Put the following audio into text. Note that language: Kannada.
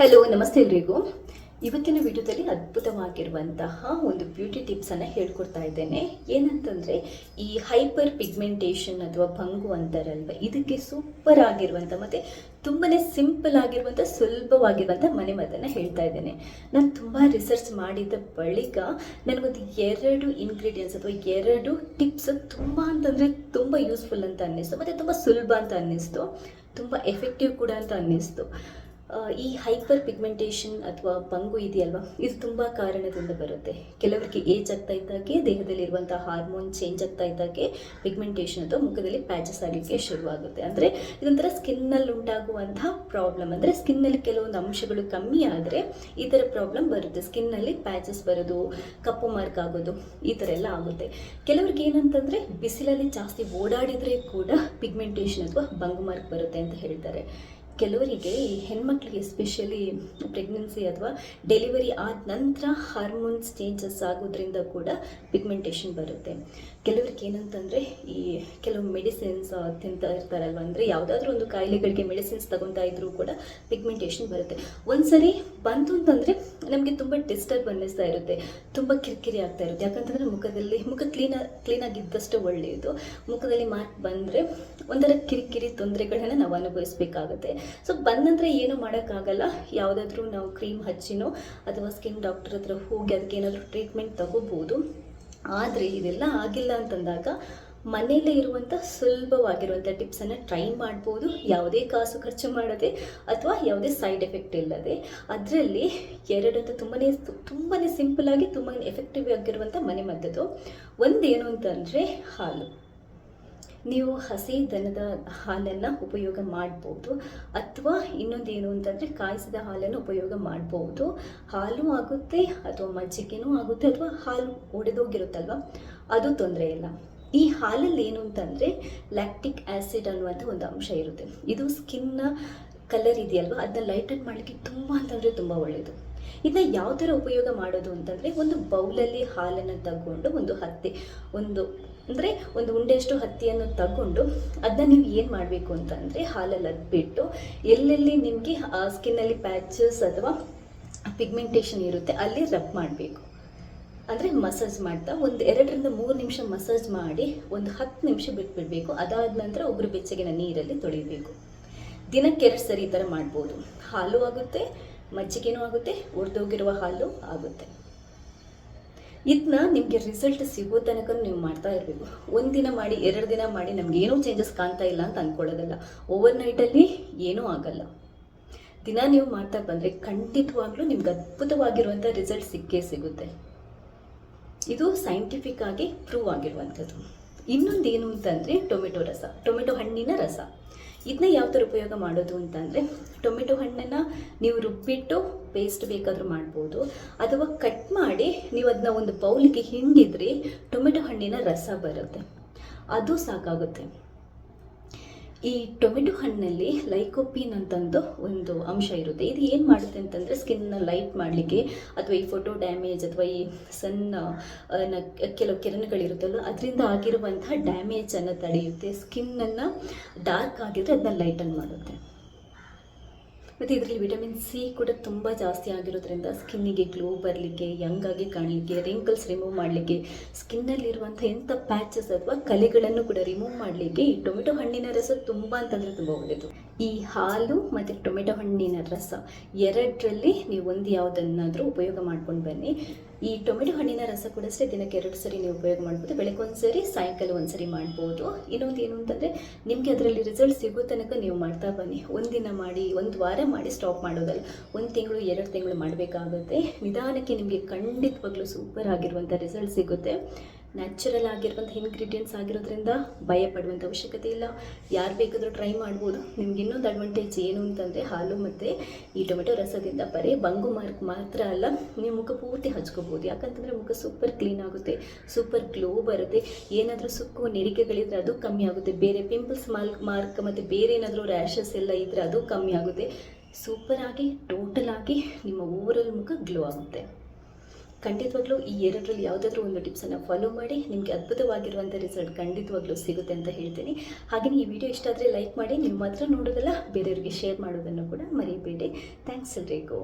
ಹಲೋ ನಮಸ್ತೆ ಎಲ್ರಿಗೂ. ಇವತ್ತಿನ ವಿಡಿಯೋದಲ್ಲಿ ಅದ್ಭುತವಾಗಿರುವಂತಹ ಒಂದು ಬ್ಯೂಟಿ ಟಿಪ್ಸನ್ನು ಹೇಳ್ಕೊಡ್ತಾ ಇದ್ದೇನೆ. ಏನಂತಂದರೆ, ಈ ಹೈಪರ್ ಪಿಗ್ಮೆಂಟೇಷನ್ ಅಥವಾ ಭಂಗು ಅಂತಾರಲ್ವ, ಇದಕ್ಕೆ ಸೂಪರ್ ಆಗಿರುವಂಥ ಮತ್ತು ತುಂಬಾ ಸಿಂಪಲ್ ಆಗಿರುವಂಥ ಸುಲಭವಾಗಿರುವಂಥ ಮನೆಮದ್ದನ್ನು ಹೇಳ್ತಾ ಇದ್ದೇನೆ. ನಾನು ತುಂಬ ರಿಸರ್ಚ್ ಮಾಡಿದ ಬಳಿಕ ನನಗೊಂದು ಎರಡು ಇಂಗ್ರೀಡಿಯೆಂಟ್ಸ್ ಅಥವಾ ಎರಡು ಟಿಪ್ಸ್ ತುಂಬ ಅಂತಂದರೆ ತುಂಬ ಯೂಸ್ಫುಲ್ ಅಂತ ಅನ್ನಿಸ್ತು, ಮತ್ತು ತುಂಬ ಸುಲಭ ಅಂತ ಅನ್ನಿಸ್ತು, ತುಂಬ ಎಫೆಕ್ಟಿವ್ ಕೂಡ ಅಂತ ಅನ್ನಿಸ್ತು. ಈ ಹೈಪರ್ ಪಿಗ್ಮೆಂಟೇಷನ್ ಅಥವಾ ಪಂಗು ಇದೆಯಲ್ವಾ? ಇದು ತುಂಬ ಕಾರಣದಿಂದ ಬರುತ್ತೆ. ಕೆಲವರಿಗೆ ಏಜ್ ಆಗ್ತಾ ಇದ್ದಾಗೆ ದೇಹದಲ್ಲಿರುವಂಥ ಹಾರ್ಮೋನ್ ಚೇಂಜ್ ಆಗ್ತಾ ಇದ್ದಾಗೆ ಪಿಗ್ಮೆಂಟೇಷನ್ ಅಥವಾ ಮುಖದಲ್ಲಿ ಪ್ಯಾಚಸ್ ಆಗಲಿಕ್ಕೆ ಶುರುವಾಗುತ್ತೆ. ಅಂದರೆ ಇದೊಂಥರ ಸ್ಕಿನ್ನಲ್ಲಿ ಉಂಟಾಗುವಂತಹ ಪ್ರಾಬ್ಲಮ್. ಅಂದರೆ ಸ್ಕಿನ್ನಲ್ಲಿ ಕೆಲವೊಂದು ಅಂಶಗಳು ಕಮ್ಮಿ ಆದರೆ ಈ ಥರ ಪ್ರಾಬ್ಲಮ್ ಬರುತ್ತೆ. ಸ್ಕಿನ್ನಲ್ಲಿ ಪ್ಯಾಚಸ್ ಬರೋದು, ಕಪ್ಪು ಮಾರ್ಕ್ ಆಗೋದು, ಈ ಥರ ಎಲ್ಲ ಆಗುತ್ತೆ. ಕೆಲವ್ರಿಗೆ ಏನಂತಂದರೆ ಬಿಸಿಲಲ್ಲಿ ಜಾಸ್ತಿ ಓಡಾಡಿದರೆ ಕೂಡ ಪಿಗ್ಮೆಂಟೇಷನ್ ಅಥವಾ ಬಂಗು ಮಾರ್ಕ್ ಬರುತ್ತೆ ಅಂತ ಹೇಳ್ತಾರೆ. ಕೆಲವರಿಗೆ ಹೆಣ್ಮಕ್ಳಿಗೆ ಎಸ್ಪೆಷಲಿ ಪ್ರೆಗ್ನೆನ್ಸಿ ಅಥವಾ ಡೆಲಿವರಿ ಆದ ನಂತರ ಹಾರ್ಮೋನ್ಸ್ ಚೇಂಜಸ್ ಆಗೋದ್ರಿಂದ ಕೂಡ ಪಿಗ್ಮೆಂಟೇಷನ್ ಬರುತ್ತೆ. ಕೆಲವ್ರಿಗೆ ಏನಂತಂದರೆ ಈ ಕೆಲವು ಮೆಡಿಸಿನ್ಸ್ ತಿಂತಾ ಇರ್ತಾರಲ್ವ, ಅಂದರೆ ಯಾವುದಾದ್ರೂ ಒಂದು ಕಾಯಿಲೆಗಳಿಗೆ ಮೆಡಿಸಿನ್ಸ್ ತಗೊತಾ ಇದ್ರೂ ಕೂಡ ಪಿಗ್ಮೆಂಟೇಷನ್ ಬರುತ್ತೆ. ಒಂದ್ಸರಿ ಬಂತು ಅಂತಂದರೆ ನಮಗೆ ತುಂಬ ಡಿಸ್ಟರ್ಬ್ ಅನ್ನಿಸ್ತಾ ಇರುತ್ತೆ. ತುಂಬ ಕಿರಿಕಿರಿ ಆಗ್ತಾ ಇರುತ್ತೆ. ಯಾಕಂತಂದರೆ ಮುಖದಲ್ಲಿ, ಮುಖ ಕ್ಲೀನ ಕ್ಲೀನಾಗಿದ್ದಷ್ಟು ಒಳ್ಳೆಯದು. ಮುಖದಲ್ಲಿ ಮಾರ್ಕ್ ಬಂದರೆ ಒಂಥರ ಕಿರಿಕಿರಿ ತೊಂದರೆಗಳನ್ನ ನಾವು ಅನುಭವಿಸ್ಬೇಕಾಗುತ್ತೆ. ಸೊ ಬಂದ ನಂತರ ಏನು ಮಾಡೋಕ್ಕಾಗಲ್ಲ. ಯಾವುದಾದ್ರೂ ನಾವು ಕ್ರೀಮ್ ಹಚ್ಚಿನೋ ಅಥವಾ ಸ್ಕಿನ್ ಡಾಕ್ಟರ್ ಹತ್ರ ಹೋಗಿ ಅದಕ್ಕೆ ಏನಾದರೂ ಟ್ರೀಟ್ಮೆಂಟ್ ತಗೋಬೋದು. ಆದರೆ ಇದೆಲ್ಲ ಆಗಿಲ್ಲ ಅಂತಂದಾಗ ಮನೆಯಲ್ಲೇ ಇರುವಂಥ ಸುಲಭವಾಗಿರುವಂಥ ಟಿಪ್ಸನ್ನು ಟ್ರೈ ಮಾಡ್ಬೋದು. ಯಾವುದೇ ಕಾಸು ಖರ್ಚು ಮಾಡದೆ ಅಥವಾ ಯಾವುದೇ ಸೈಡ್ ಎಫೆಕ್ಟ್ ಇಲ್ಲದೆ. ಅದರಲ್ಲಿ ಎರಡಂತೂ ತುಂಬಾ ತುಂಬಾ ಸಿಂಪಲಾಗಿ ತುಂಬಾ ಎಫೆಕ್ಟಿವ್ ಆಗಿರುವಂಥ ಮನೆ ಮದ್ದದು ಒಂದೇನು ಅಂತಂದರೆ ಹಾಲು. ನೀವು ಹಸಿ ದನದ ಹಾಲನ್ನು ಉಪಯೋಗ ಮಾಡ್ಬೋದು ಅಥವಾ ಇನ್ನೊಂದೇನು ಅಂತಂದರೆ ಕಾಯಿಸಿದ ಹಾಲನ್ನು ಉಪಯೋಗ ಮಾಡ್ಬೋದು. ಹಾಲು ಆಗುತ್ತೆ ಅಥವಾ ಮಜ್ಜಿಗೆನೂ ಆಗುತ್ತೆ ಅಥವಾ ಹಾಲು ಒಡೆದೋಗಿರುತ್ತಲ್ವ? ಅದು ತೊಂದರೆ ಇಲ್ಲ. ಈ ಹಾಲಲ್ಲಿ ಏನು ಅಂತಂದರೆ ಲ್ಯಾಕ್ಟಿಕ್ ಆ್ಯಸಿಡ್ ಅನ್ನುವಂಥ ಒಂದು ಅಂಶ ಇರುತ್ತೆ. ಇದು ಸ್ಕಿನ್ನ ಕಲರ್ ಇದೆಯಲ್ವ? ಅದನ್ನ ಲೈಟನ್ ಮಾಡಲಿಕ್ಕೆ ತುಂಬ ಅಂತಂದರೆ ತುಂಬ ಒಳ್ಳೆಯದು ಇದನ್ನ ಯಾವ ಥರ ಉಪಯೋಗ ಮಾಡೋದು ಅಂತಂದರೆ ಒಂದು ಬೌಲಲ್ಲಿ ಹಾಲನ್ನು ತಗೊಂಡು ಒಂದು ಹತ್ತಿ, ಒಂದು ಅಂದರೆ ಒಂದು ಉಂಡೆಯಷ್ಟು ಹತ್ತಿಯನ್ನು ತಗೊಂಡು ಅದನ್ನ ನೀವು ಏನು ಮಾಡಬೇಕು ಅಂತಂದರೆ ಹಾಲಲ್ಲಿ ಅದ್ಬಿಟ್ಟು ಎಲ್ಲೆಲ್ಲಿ ನಿಮಗೆ ಸ್ಕಿನ್ನಲ್ಲಿ ಪ್ಯಾಚಸ್ ಅಥವಾ ಪಿಗ್ಮೆಂಟೇಷನ್ ಇರುತ್ತೆ ಅಲ್ಲಿ ರಬ್ ಮಾಡಬೇಕು. ಅಂದರೆ ಮಸಾಜ್ ಮಾಡ್ತಾ ಒಂದು ಎರಡರಿಂದ ಮೂರು ನಿಮಿಷ ಮಸಾಜ್ ಮಾಡಿ ಒಂದು ಹತ್ತು ನಿಮಿಷ ಬಿಟ್ಬಿಡಬೇಕು. ಅದಾದ ನಂತರ ಒಬ್ಬರು ಬೆಚ್ಚಗಿನ ನೀರಲ್ಲಿ ತೊಳಿಬೇಕು. ದಿನಕ್ಕೆ ಎರಡು ಸರಿ ಈ ಥರ ಮಾಡ್ಬೋದು. ಹಾಲು ಆಗುತ್ತೆ ಮಜ್ಜಿಗೆನೂ ಆಗುತ್ತೆ ಒಡೆದೋಗಿರುವ ಹಾಲು ಆಗುತ್ತೆ. ಇದನ್ನ ನಿಮಗೆ ರಿಸಲ್ಟ್ ಸಿಗೋ ತನಕ ನೀವು ಮಾಡ್ತಾ ಇರಬೇಕು. ಒಂದಿನ ಮಾಡಿ, ಎರಡು ದಿನ ಮಾಡಿ ನಮ್ಗೆ ಏನೂ ಚೇಂಜಸ್ ಕಾಣ್ತಾ ಇಲ್ಲ ಅಂತ ಅಂದ್ಕೊಳ್ಳೋದಲ್ಲ ಓವರ್ ನೈಟಲ್ಲಿ ಏನೂ ಆಗಲ್ಲ. ದಿನ ನೀವು ಮಾಡ್ತಾ ಬಂದರೆ ಖಂಡಿತವಾಗ್ಲೂ ನಿಮ್ಗೆ ಅದ್ಭುತವಾಗಿರುವಂಥ ರಿಸಲ್ಟ್ ಸಿಕ್ಕೇ ಸಿಗುತ್ತೆ. ಇದು ಸೈಂಟಿಫಿಕ್ ಆಗಿ ಪ್ರೂವ್ ಆಗಿರುವಂಥದ್ದು. ಇನ್ನೊಂದು ಏನು ಅಂತಂದರೆ ಟೊಮೆಟೊ ರಸ. ಟೊಮೆಟೊ ಹಣ್ಣಿನ ರಸ. ಇದನ್ನ ಯಾವ ಥರ ಉಪಯೋಗ ಮಾಡೋದು ಅಂತಂದರೆ ಟೊಮೆಟೊ ಹಣ್ಣನ್ನು ನೀವು ರುಬ್ಬಿಟ್ಟು ಪೇಸ್ಟ್ ಬೇಕಾದರೂ ಮಾಡ್ಬೋದು. ಅಥವಾ ಕಟ್ ಮಾಡಿ ನೀವು ಅದನ್ನ ಒಂದು ಬೌಲಿಗೆ ಹಿಂಡಿದ್ರಿ ಟೊಮೆಟೊ ಹಣ್ಣಿನ ರಸ ಬರುತ್ತೆ. ಅದು ಸಾಕಾಗುತ್ತೆ. ಈ ಟೊಮೆಟೊ ಹಣ್ಣಲ್ಲಿ ಲೈಕೋಪಿನ್ ಅಂತಂದು ಒಂದು ಅಂಶ ಇರುತ್ತೆ. ಇದು ಏನು ಮಾಡುತ್ತೆ ಅಂತಂದರೆ ಸ್ಕಿನ್ನ ಲೈಟ್ ಮಾಡಲಿಕ್ಕೆ ಅಥವಾ ಈ ಫೋಟೋ ಡ್ಯಾಮೇಜ್ ಅಥವಾ ಈ ಸಣ್ಣ ಕೆಲವು ಕಿರಣಗಳಿರುತ್ತಲ್ಲ, ಅದರಿಂದ ಆಗಿರುವಂತಹ ಡ್ಯಾಮೇಜನ್ನು ತಡೆಯುತ್ತೆ. ಸ್ಕಿನ್ನನ್ನು ಡಾರ್ಕ್ ಆಗಿದ್ರೆ ಅದನ್ನ ಲೈಟನ್ ಮಾಡುತ್ತೆ. ಮತ್ತು ಇದರಲ್ಲಿ ವಿಟಮಿನ್ ಸಿ ಕೂಡ ತುಂಬ ಜಾಸ್ತಿ ಆಗಿರೋದ್ರಿಂದ ಸ್ಕಿನ್ನಿಗೆ ಗ್ಲೋ ಬರಲಿಕ್ಕೆ ಯಂಗಾಗಿ ಕಾಣಲಿಕ್ಕೆ ರಿಂಕಲ್ಸ್ ರಿಮೂವ್ ಮಾಡಲಿಕ್ಕೆ ಸ್ಕಿನ್ನಲ್ಲಿರುವಂಥ ಎಂಥ ಪ್ಯಾಚಸ್ ಅಥವಾ ಕಲೆಗಳನ್ನು ಕೂಡ ರಿಮೂವ್ ಮಾಡಲಿಕ್ಕೆ ಈ ಟೊಮೆಟೊ ಹಣ್ಣಿನ ರಸ ತುಂಬ ಅಂತಂದರೆ ತುಂಬ ಒಳ್ಳೆಯದು ಈ ಹಾಲು ಮತ್ತು ಟೊಮೆಟೊ ಹಣ್ಣಿನ ರಸ ಎರಡರಲ್ಲಿ ನೀವು ಒಂದು ಯಾವುದನ್ನಾದರೂ ಉಪಯೋಗ ಮಾಡ್ಕೊಂಡು ಬನ್ನಿ. ಈ ಟೊಮೆಟೊ ಹಣ್ಣಿನ ರಸ ಕೂಡ ಅಷ್ಟೇ ದಿನಕ್ಕೆ ಎರಡು ಸರಿ ನೀವು ಉಪಯೋಗ ಮಾಡ್ಬೋದು. ಬೆಳಗ್ಗೆ ಒಂದು ಸರಿ, ಸಾಯಂಕಾಲ ಒಂದು ಸರಿ ಮಾಡ್ಬೋದು. ಇನ್ನೊಂದು ಏನು ಅಂತಂದರೆ, ನಿಮಗೆ ಅದರಲ್ಲಿ ರಿಸಲ್ಟ್ ಸಿಗೋ ತನಕ ನೀವು ಮಾಡ್ತಾ ಬನ್ನಿ. ಒಂದಿನ ಮಾಡಿ, ಒಂದು ವಾರ ಮಾಡಿ ಸ್ಟಾಪ್ ಮಾಡೋದಲ್ಲ. ಒಂದು ತಿಂಗಳು, ಎರಡು ತಿಂಗಳು ಮಾಡಬೇಕಾಗುತ್ತೆ. ನಿಧಾನಕ್ಕೆ ನಿಮಗೆ ಖಂಡಿತವಾಗ್ಲೂ ಸೂಪರ್ ಆಗಿರುವಂಥ ರಿಸಲ್ಟ್ ಸಿಗುತ್ತೆ. ನ್ಯಾಚುರಲ್ ಆಗಿರುವಂಥ ಇಂಗ್ರೀಡಿಯೆಂಟ್ಸ್ ಆಗಿರೋದ್ರಿಂದ ಭಯ ಪಡುವಂಥ ಅವಶ್ಯಕತೆ ಇಲ್ಲ. ಯಾರು ಬೇಕಾದರೂ ಟ್ರೈ ಮಾಡ್ಬೋದು. ನಿಮ್ಗೆ ಇನ್ನೊಂದು ಅಡ್ವಾಂಟೇಜ್ ಏನು ಅಂತಂದರೆ ಹಾಲು ಮತ್ತು ಈ ಟೊಮೆಟೊ ರಸದಿಂದ ಬರೀ ಬಂಗು ಮಾರ್ಕ್ ಮಾತ್ರ ಅಲ್ಲ, ನೀವು ಮುಖ ಪೂರ್ತಿ ಹಚ್ಕೋಬೋದು. ಯಾಕಂತಂದರೆ ಮುಖ ಸೂಪರ್ ಕ್ಲೀನ್ ಆಗುತ್ತೆ ಸೂಪರ್ ಗ್ಲೋ ಬರುತ್ತೆ. ಏನಾದರೂ ಸುಕ್ಕು, ನೆರಿಗೆಗಳಿದ್ರೆ ಅದು ಕಮ್ಮಿ ಆಗುತ್ತೆ. ಬೇರೆ ಪಿಂಪಲ್ಸ್ ಮಾರ್ಕ್ ಮಾರ್ಕ್ ಮತ್ತು ಬೇರೆ ಏನಾದರೂ ರ್ಯಾಷಸ್ ಎಲ್ಲ ಇದ್ದರೆ ಅದು ಕಮ್ಮಿ ಆಗುತ್ತೆ. ಸೂಪರ್ ಆಗಿ ಟೋಟಲ್ ಆಗಿ ನಿಮ್ಮ ಓವರಲ್ ಮುಖ ಗ್ಲೋ ಆಗುತ್ತೆ. ಖಂಡಿತವಾಗ್ಲೂ ಈ ಎರಡರಲ್ಲಿ ಯಾವುದಾದ್ರೂ ಒಂದು ಟಿಪ್ಸನ್ನು ಫಾಲೋ ಮಾಡಿ ನಿಮಗೆ ಅದ್ಭುತವಾಗಿರುವಂಥ ರಿಸಲ್ಟ್ ಖಂಡಿತವಾಗ್ಲೂ ಸಿಗುತ್ತೆ ಅಂತ ಹೇಳ್ತೀನಿ. ಹಾಗೆಯೇ ಈ ವಿಡಿಯೋ ಇಷ್ಟ ಆದರೆ ಲೈಕ್ ಮಾಡಿ, ನೀವು ಮಾತ್ರ ನೋಡೋದಲ್ಲ, ಬೇರೆಯವರಿಗೆ ಶೇರ್ ಮಾಡೋದನ್ನು ಕೂಡ ಮರಿಬೇಡಿ. ಥ್ಯಾಂಕ್ಸ್ ಎಲ್ರಿಗೂ.